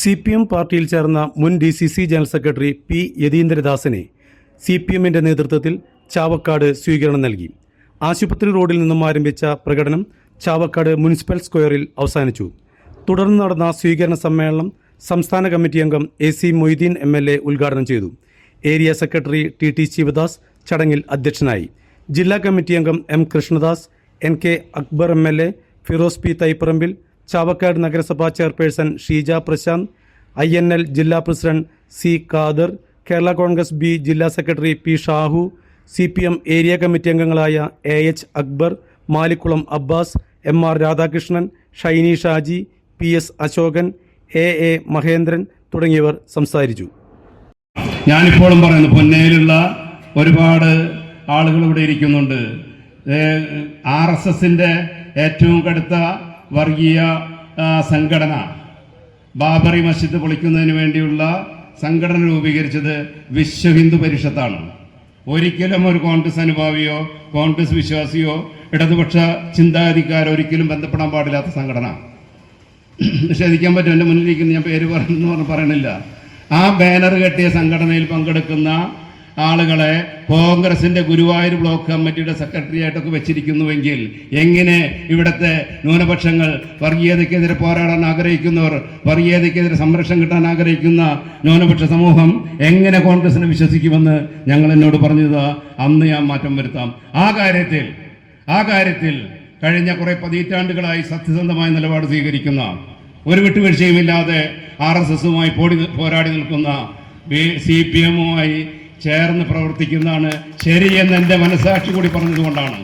C P M പാർട്ടിയിൽ ചേർന്ന മുൻ D C C general secretary P യതീന്ദ്രദാസിനെ C P എമ്മിന്റെ നേതൃത്വത്തിൽ ചാവക്കാട് സ്വീകരണം നൽകി. ആശുപത്രി റോഡിൽ നിന്നും ആരംഭിച്ച പ്രകടനം ചാവക്കാട് മുനിസിപ്പൽ സ്ക്വയറിൽ അവസാനിച്ചു. തുടർന്ന് നടന്ന സ്വീകരണ സമ്മേളനം സംസ്ഥാന കമ്മിറ്റി അംഗം A C Moideen M L A ഉദ്ഘാടനം ചെയ്തു. Area secretary T T Sivadas ചടങ്ങിൽ അധ്യക്ഷനായി. ജില്ലാ കമ്മിറ്റി അംഗം M Krishnadas N K Akbar M L A Firoz P Thaiparambil Chavakkad നഗരസഭാ chairperson Sheeja Prashanth I N L ജില്ലാ president C Khader Kerala Congress B ജില്ലാ secretary P Shahu C P M area committee അംഗങ്ങളായ A H Akbar Malikkulam Abbas M R Radhakrishnan Shiny Shaji P S Ashokan A A Mahendran തുടങ്ങിയവർ സംസാരിച്ചു. ഞാനിപ്പോഴും പറയുന്നു പൊന്നയിലുള്ള ഒരുപാട് ആളുകൾ ഇവിടെ ഇരിക്കുന്നുണ്ട്. ആർ എസ് എസിന്റെ ഏറ്റവും കടുത്ത വർഗീയ സംഘടന. ബാബറി മസ്ജിദ് പൊളിക്കുന്നതിന് വേണ്ടിയുള്ള സംഘടന രൂപീകരിച്ചത് വിശ്വ ഹിന്ദു പരിഷത്താണ്. ഒരിക്കലും ഒരു കോൺഗ്രസ് അനുഭാവിയോ കോൺഗ്രസ് വിശ്വാസിയോ ഇടതുപക്ഷ ചിന്താഗതിക്കാരോ ഒരിക്കലും ബന്ധപ്പെടാൻ പാടില്ലാത്ത സംഘടന. നിഷേധിക്കാൻ പറ്റും. എന്റെ മുന്നിലിരിക്കുന്ന ഞാൻ പേര് പറഞ്ഞു പറഞ്ഞ് പറയണില്ല. ആ ബാനർ കെട്ടിയ സംഘടനയിൽ പങ്കെടുക്കുന്ന ആളുകളെ കോൺഗ്രസിന്റെ ഗുരുവായൂർ ബ്ലോക്ക് കമ്മിറ്റിയുടെ സെക്രട്ടറി ആയിട്ടൊക്കെ വെച്ചിരിക്കുന്നുവെങ്കിൽ എങ്ങനെ ഇവിടുത്തെ ന്യൂനപക്ഷങ്ങൾ വർഗീയതയ്ക്കെതിരെ പോരാടാൻ ആഗ്രഹിക്കുന്നവർ വർഗീയതയ്ക്കെതിരെ സംരക്ഷണം കിട്ടാൻ ആഗ്രഹിക്കുന്ന ന്യൂനപക്ഷ സമൂഹം എങ്ങനെ കോൺഗ്രസിനെ വിശ്വസിക്കുമെന്ന് ഞങ്ങൾ എന്നോട് പറഞ്ഞത് അന്ന് ഞാൻ മാറ്റം വരുത്താം. ആ കാര്യത്തിൽ ആ കാര്യത്തിൽ കഴിഞ്ഞ കുറേ പതിറ്റാണ്ടുകളായി സത്യസന്ധമായ നിലപാട് സ്വീകരിക്കുന്ന ഒരു വിട്ടുവീഴ്ചയുമില്ലാതെ ആർ എസ് എസുമായി പോടി പോരാടി നിൽക്കുന്ന സി പി എമ്മുമായി ചേർന്ന് പ്രവർത്തിക്കുന്നതാണ് ശരിയെന്ന് എന്റെ മനസ്സാക്ഷി കൂടി പറഞ്ഞതുകൊണ്ടാണ്.